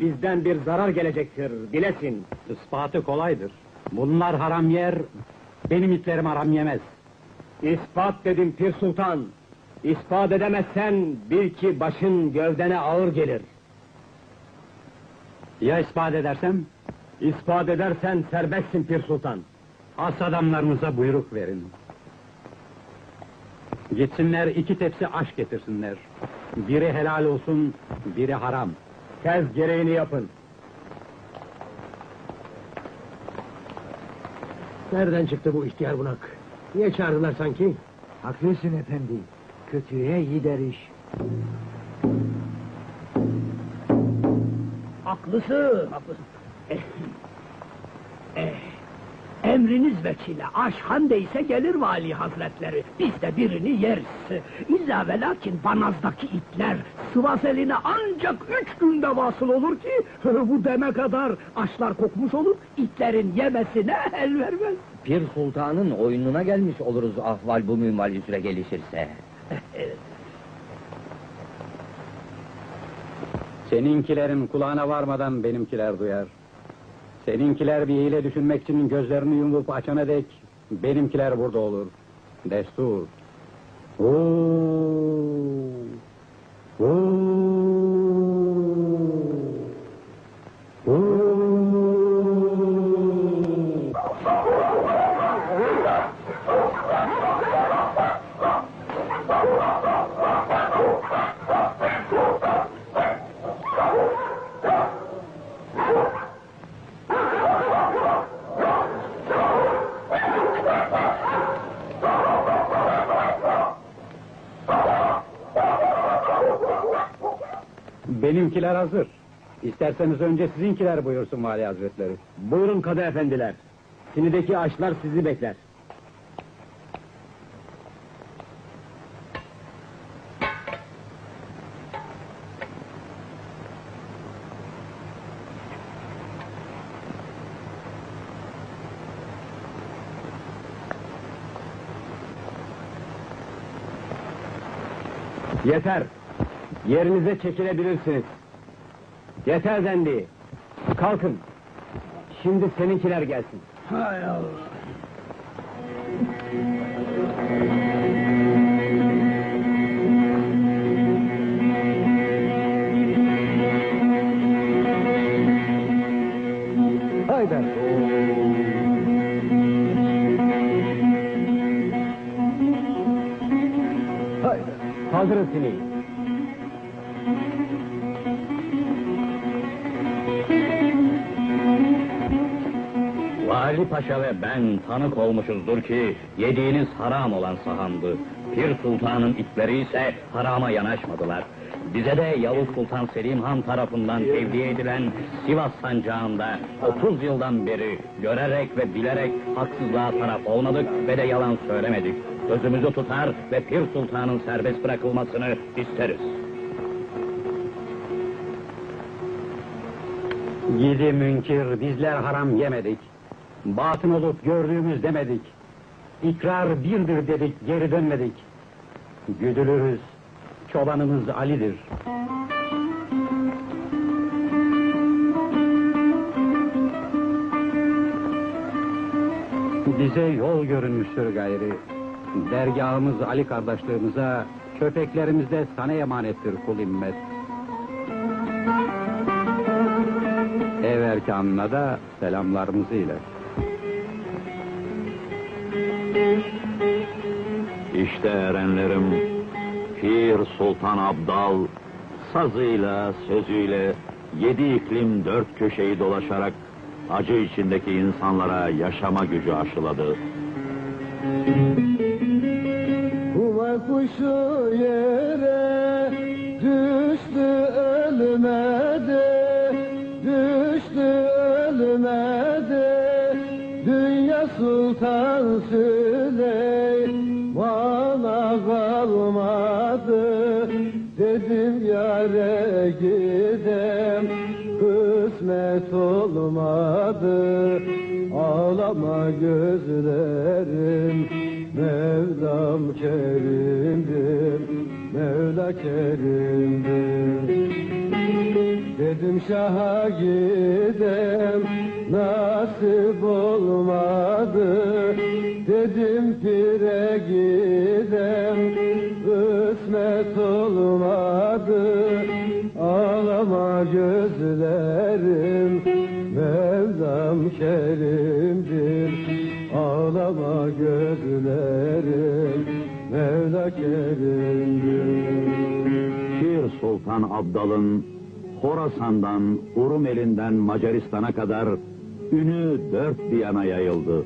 bizden bir zarar gelecektir, bilesin. İspatı kolaydır. Bunlar haram yer, benim itlerim haram yemez. İspat dedim Pir Sultan. İspat edemezsen bil ki başın gövdene ağır gelir. Ya ispat edersem? İspat edersen serbestsin Pir Sultan. As adamlarınıza buyruk verin. Gitsinler iki tepsi aş getirsinler. Biri helal olsun, biri haram. Tez gereğini yapın. Nereden çıktı bu ihtiyar bunak? Niye çağırdılar sanki? Haklısın efendi. Kötüye gider iş. Haklısın, haklısın. Eh, eh, emriniz vekile, aşhan değse gelir vali hazretleri. Biz de birini yeriz. İlla ve lakin Banaz'daki itler Sivas eline ancak üç günde vasıl olur ki... ...bu deme kadar aşlar kokmuş olur, itlerin yemesine el vermez. Pir Sultan'ın oyununa gelmiş oluruz ahval bu minval yüzüne gelişirse. Seninkilerin kulağına varmadan benimkiler duyar. Seninkiler bir hile düşünmek için gözlerini yumup açana dek benimkiler burada olur. Destur. Oo. Oo. Oo. Benimkiler hazır. İsterseniz önce sizinkiler buyursun Vali Hazretleri. Buyurun kadı efendiler. Sinideki aşlar sizi bekler. Yeter. Yerinize çekilebilirsiniz. Yeter dendi. Kalkın. Şimdi seninkiler gelsin. Hay Allah. Haydi. Kaldırın sineği. Vali Paşa ve ben tanık olmuşuzdur ki yediğiniz haram olan sahamdı. Pir Sultan'ın itleri ise harama yanaşmadılar. Bize de Yavuz Sultan Selim Han tarafından tevdi edilen Sivas sancağında 30 yıldan beri görerek ve bilerek haksızlığa taraf olmadık ve de yalan söylemedik. Sözümüzü tutar ve Pir Sultan'ın serbest bırakılmasını isteriz. Gidi münkir, bizler haram yemedik. Batın olup gördüğümüz demedik. İkrar birdir dedik, geri dönmedik. Güdülürüz, çobanımız Ali'dir. Bize yol görünmüştür gayri. Dergahımız Ali kardeşliğimize, köpeklerimiz de sana emanettir kul immet. Ev erkanına da selamlarımızı ilet. İşte erenlerim, Pir Sultan Abdal, sazıyla, sözüyle, yedi iklim dört köşeyi dolaşarak, acı içindeki insanlara yaşama gücü aşıladı. Kuva kuşu yere düştü ölmedi, düştü ölmedi. Dünya Sultan Süleyman'a kalmadı. Dedim yare gidem, kısmet olmadı. Ağlama gözlerim, Mevlam kerimdir, Mevla kerimdir. Dedim şaha gidem nasip olmadı. Dedim pire gidem kısmet olmadı. Ağlama gözlerim Mevlam kerimdir. Ağlama gözlerim Mevla kerimdir. Pir Sultan Abdal'ın Horasan'dan, Urumeli'nden Macaristan'a kadar ünü dört bir yana yayıldı.